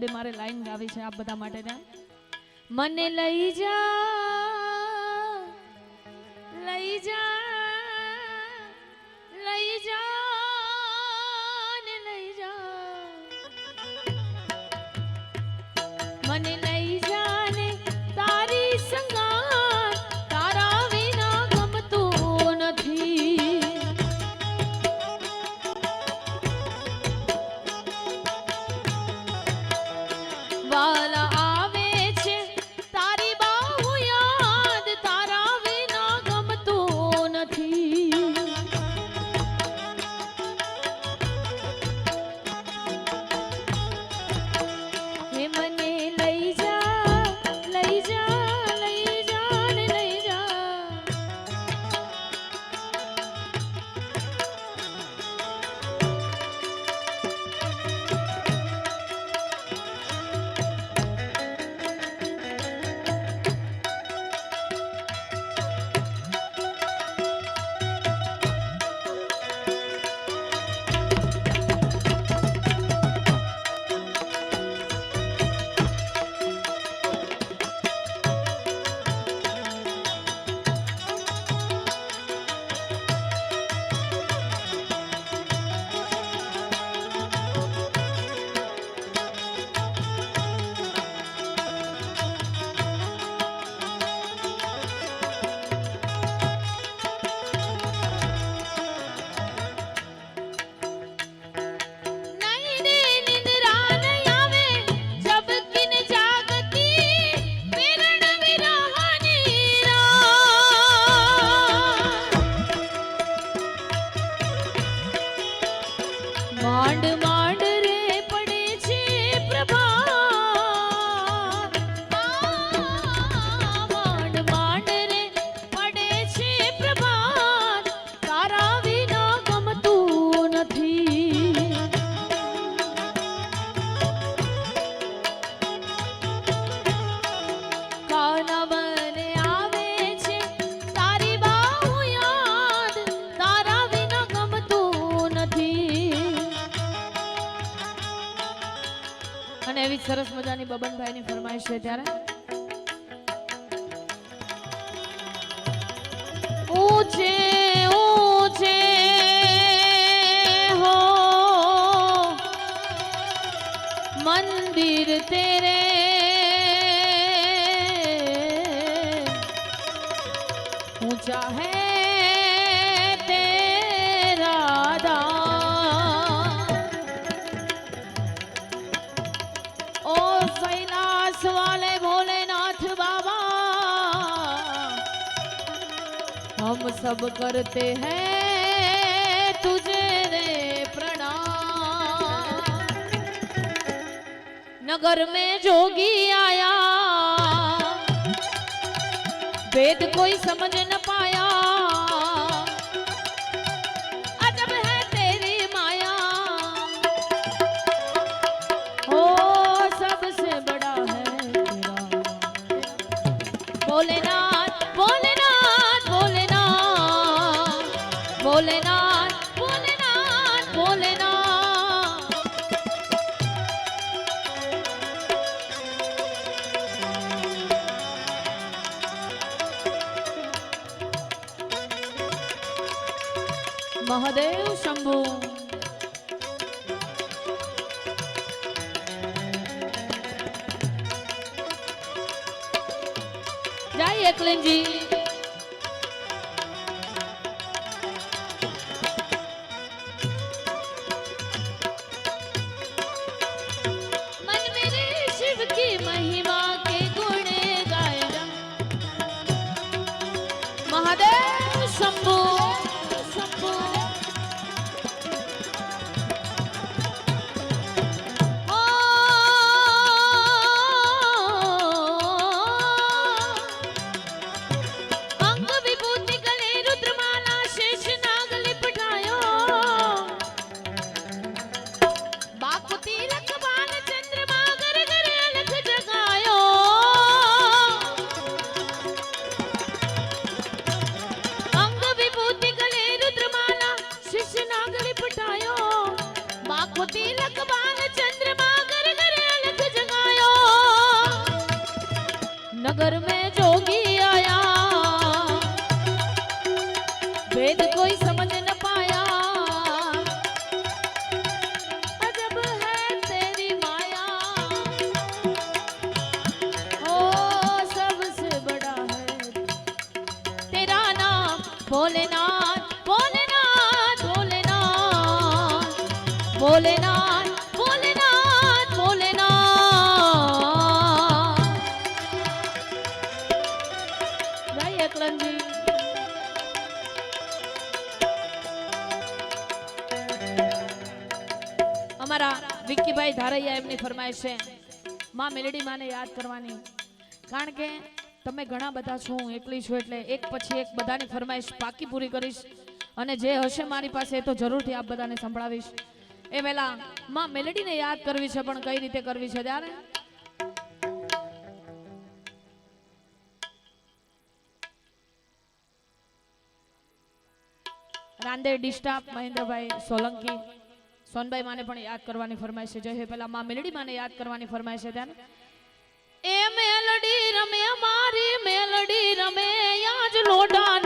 બે મારે લાઈન ગાવી છે આપ બધા માટે મને લઈ જા લઈ જા લઈ જા લઈ જા. મને લઈ અને એવી સરસ મજાની બબનભાઈની ફરમાઈશ છે ત્યારે. ઊંચે ઊંચે, હો. મંદિર તેરે. ઊંચા હે सब करते हैं तुझे रे प्रणाम। नगर में जोगी आया, वेद कोई समझ न पाया। भोलेनाथ ভোলেনাথ ভোলেনাথ ভোলেনাথ মহাদেব শম্ভু। જય એકલનજી ભોલેનાથ ભોલેનાથ ભોલેનાથ ભોલેનાથ ભોલેનાથ ભોલેનાથ. જય એકલનજી. અમારા વિક્કીભાઈ ધારૈયા એમની ફરમાય છે, માં મેલડી માને યાદ કરવાની. કારણ કે તમે ઘણા બધા છો, હું એકલી છું એટલે એક પછી એક બધાની ફરમાઈશ પાકી પૂરી કરીશ. અને જે હશે મારી પાસે એ તો જરૂરથી આપ બધાને સંભળાવીશ. એ પહેલા માં મેલેડીને યાદ કરવી છે, પણ કઈ રીતે કરવી છે ત્યારે રાંદેર ડિસ્ટાપ મહેન્દ્રભાઈ સોલંકી. સોનભાઈ માને પણ યાદ કરવાની ફરમાઈશ છે. જે પેલા માં મેલડી માને યાદ કરવાની ફરમાઈશ છે મેલડી રમે અમારી મેલડી રમે. આજ લોઢા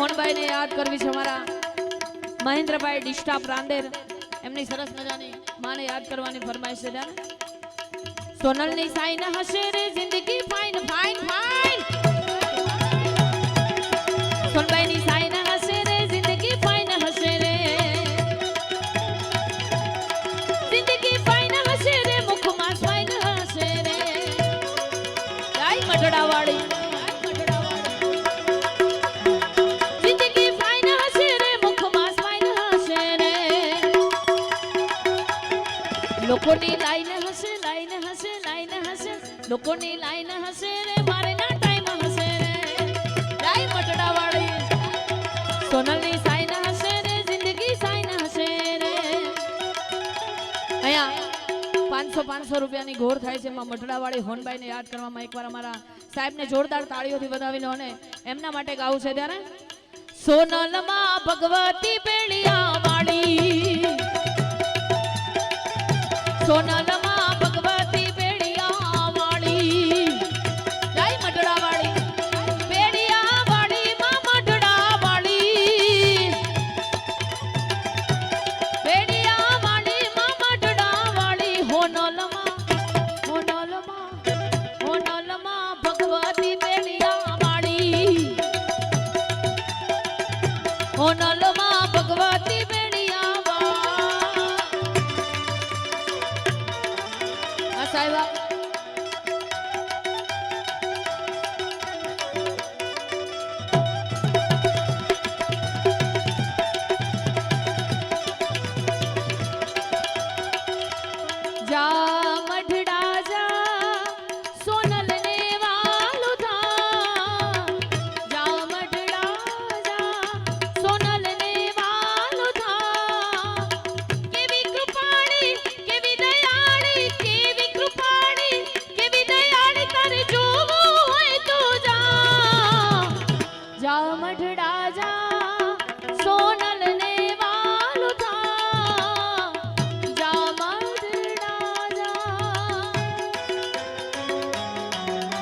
મઢડા ને યાદ કરવી છે અમારા મહેન્દ્રભાઈ ડિસ્ટા પ્રાંદેર. એમની સરસ મજાની માને યાદ કરવાની ફરમાઈશ છે સોનલની સાઈન હશે રે જિંદગી ફાઇન ફાઇન ફાઇન લોકોની લાઈન હશે લાઈન હશે લાઈન હશે. લોકોની લાઈન હશે રે, મારે ના ટાઈમ હશે રે. લાઈ મટડા વાળી સોનલની સાઈન હશે રે, જિંદગી સાઈન હશે રે. અહીંયા પાંચસો પાંચસો રૂપિયાની ઘોર થાય છે એમાં મટડાવાળી હોનબાઈને યાદ કરવામાં એકવાર અમારા સાહેબને જોરદાર તાળીઓથી વધાવી લો અને એમના માટે ગાવું છે ત્યારે, સોનલમાં ભગવતી બેળિયા સોનલમાં